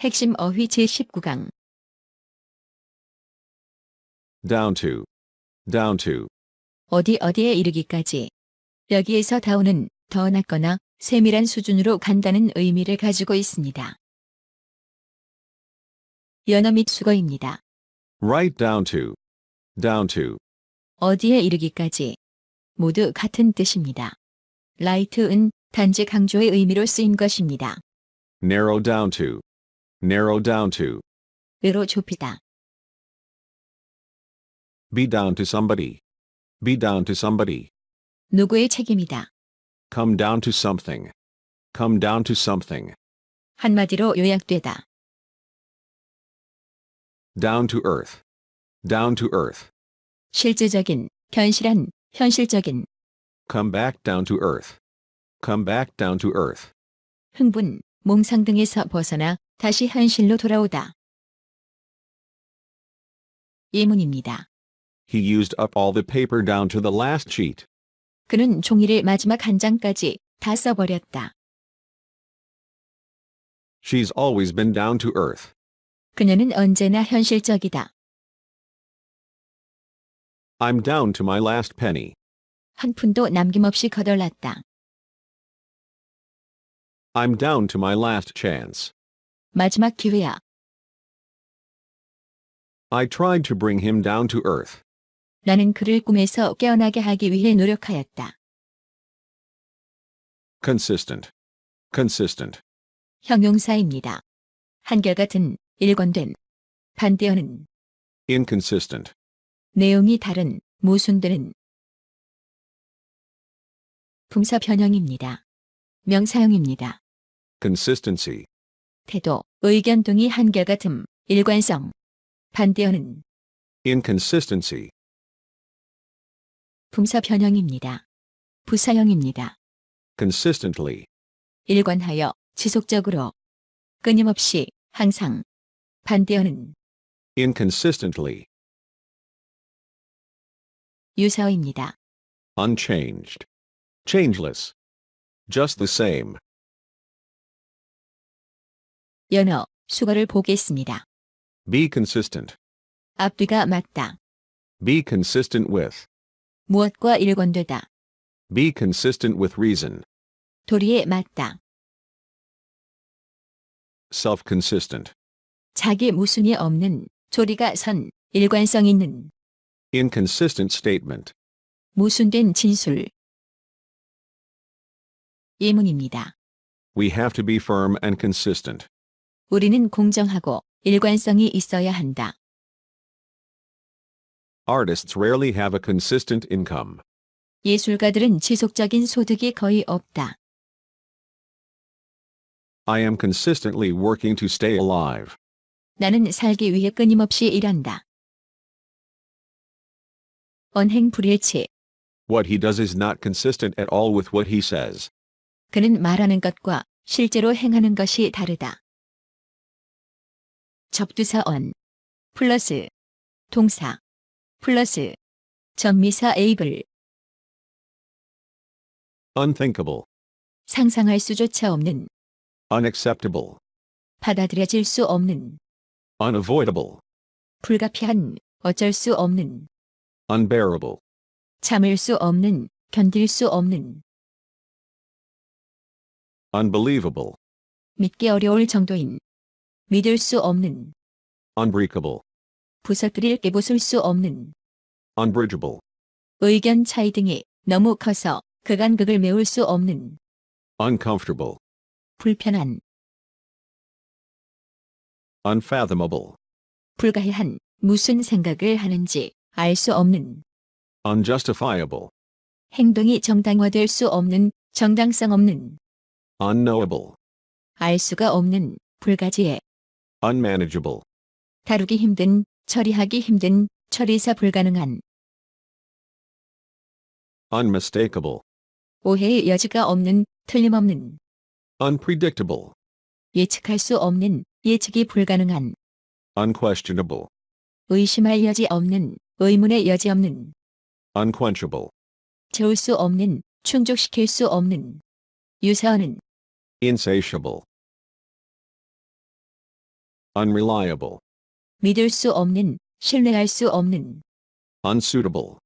핵심 어휘 제19강 down to, down to, 어디 어디에 이르기까지 여기에서 다운은 더 낮거나 세밀한 수준으로 간다는 의미를 가지고 있습니다. 연어 및 수거입니다. right down to, down to, 어디에 이르기까지 모두 같은 뜻입니다. 라이트은 단지 강조의 의미로 쓰인 것입니다. narrow down to, narrow down to, 으로 좁히다. be down to somebody, be down to somebody, 누구의 책임이다. come down to something, come down to something, 한마디로 요약되다. down to earth, down to earth, 실질적인, 견실한, 현실적인, come back down to earth, come back down to earth, 흥분, 몽상 등에서 벗어나 다시 현실로 돌아오다. 예문입니다. he used up all the paper down to the last sheet, 그는 종이를 마지막 한 장까지 다 써버렸다. she's always been down to earth, 그녀는 언제나 현실적이다. I'm down to my last penny, 한 푼도 남김없이 거덜났다. I'm down to my last chance, 마지막 기회야. I tried to bring him down to earth, 나는 그를 꿈에서 깨어나게 하기 위해 노력하였다. consistent, consistent, 형용사입니다. 한결같은, 일관된. 반대어는 inconsistent, 내용이 다른, 모순되는. 품사 변형입니다. 명사형입니다. consistency, 태도, 의견 등이 한결같음, 일관성. 반대어는 inconsistency, 품사 변형입니다. 부사형입니다. consistently, 일관하여, 지속적으로. 끊임없이, 항상. 반대어는 inconsistently, 유사어입니다. unchanged, changeless, just the same, 연어, 수거를 보겠습니다. be consistent, 앞뒤가 맞다. be consistent with, 무엇과 일관되다. be consistent with reason, 도리에 맞다. self-consistent, 자기 모순이 없는, 조리가 선, 일관성 있는, inconsistent statement, 모순된 진술. 예문입니다. we have to be firm and consistent, 우리는 공정하고 일관성이 있어야 한다. artists rarely have a consistent income, 예술가들은 지속적인 소득이 거의 없다. I am consistently working to stay alive, 나는 살기 위해 끊임없이 일한다. 언행 불일치. what he does is not consistent at all with what he says, 그는 말하는 것과 실제로 행하는 것이 다르다. 접두사 on 플러스 동사 플러스 전미사 able unthinkable, 상상할 수조차 없는 unacceptable, 받아들여질 수 없는 unavoidable, 불가피한 어쩔 수 없는 unbearable, 참을 수 없는 견딜 수 없는 unbelievable, 믿기 어려울 정도인 믿을 수 없는 unbreakable, 부서뜨릴 깨부술 수 없는 unbridgeable, 의견 차이 등이 너무 커서 그간 극을 메울 수 없는 uncomfortable, 불편한 unfathomable, 불가해한 무슨 생각을 하는지 알 수 없는 unjustifiable, 행동이 정당화될 수 없는 정당성 없는 unknowable, 알 수가 없는 불가지에 unmanageable, 다루기 힘든 처리하기 힘든 처리사 불가능한. unmistakable, 오해의 여지가 없는 틀림없는. unpredictable, 예측할 수 없는 예측이 불가능한. unquestionable, 의심할 여지 없는 의문의 여지 없는. unquenchable, 채울 수 없는 충족시킬 수 없는. 유사어는. insatiable, unreliable, 믿을 수 없는, 신뢰할 수 없는, unsuitable,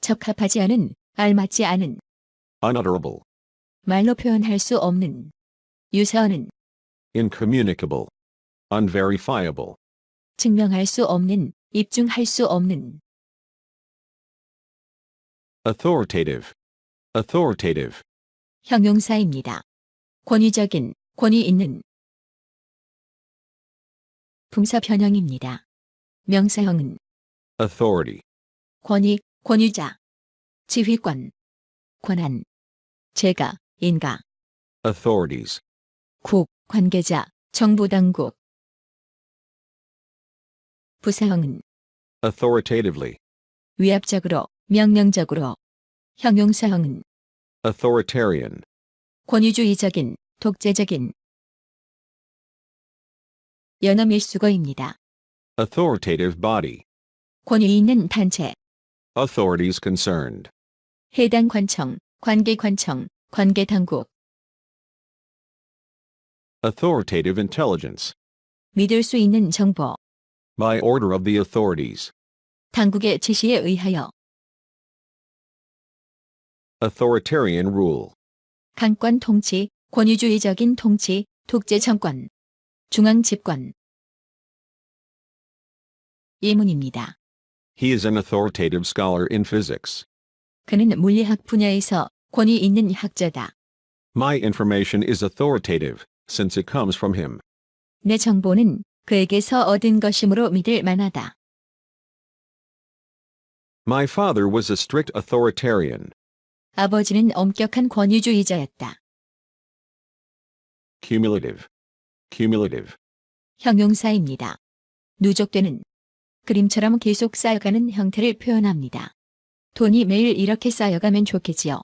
적합하지 않은, 알맞지 않은, unutterable, 말로 표현할 수 없는, 유서는 incommunicable, unverifiable, 증명할 수 없는, 입증할 수 없는, authoritative, authoritative, 형용사입니다. 권위적인, 권위 있는. 분사 변형입니다. 명사형은 authority, 권위, 권위자, 지휘권, 권한, 제가, 인가, authorities, 국, 관계자, 정부 당국. 부사형은 authoritatively, 위압적으로, 명령적으로. 형용사형은 authoritarian, 권위주의적인, 독재적인. 연어 밀수거입니다. authoritative body, 권위 있는 단체, authorities concerned, 해당 관청, 관계 관청, 관계 당국, authoritative intelligence, 믿을 수 있는 정보, by order of the authorities, 당국의 지시에 의하여, authoritarian rule, 강권 통치, 권위주의적인 통치, 독재 정권, 중앙 집권. 예문입니다. He is an authoritative scholar in physics. 그는 물리학 분야에서 권위 있는 학자다. My information is authoritative, since it comes from him. 내 정보는 그에게서 얻은 것이므로 믿을 만하다. My father was a strict authoritarian. 아버지는 엄격한 권위주의자였다. Cumulative. Cumulative. 형용사입니다. 누적되는 그림처럼 계속 쌓여가는 형태를 표현합니다. 돈이 매일 이렇게 쌓여가면 좋겠지요.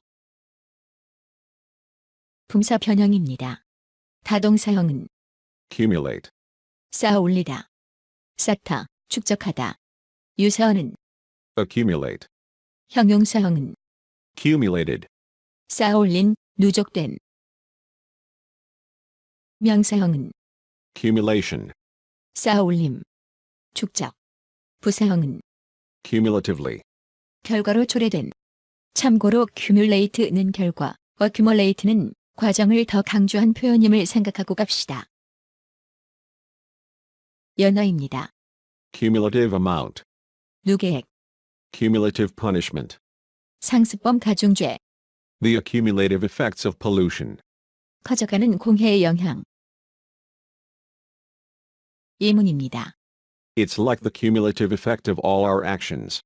분사 변형입니다. 다동사형은 Cumulate. 쌓아 올리다, 쌓다, 축적하다. 유사어는 Accumulate. 형용사형은 Cumulated. 쌓아 올린, 누적된. 명사형은 Cumulation. 쌓아 올림, 축적. 부사형은 Cumulatively. 결과로 초래된. 참고로 accumulate는 결과, accumulate는 과정을 더 강조한 표현임을 생각하고 갑시다. 연어입니다. Cumulative amount. 누계액, Cumulative punishment. 상습범 가중죄, The accumulative effects of pollution. 커져가는 공해의 영향. 예문입니다. It's like the cumulative effect of all our actions.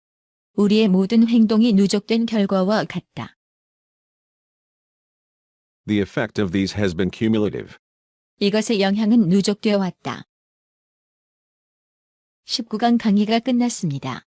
우리의 모든 행동이 누적된 결과와 같다. The effect of these has been cumulative. 이것의 영향은 누적되어 왔다. 19강 강의가 끝났습니다.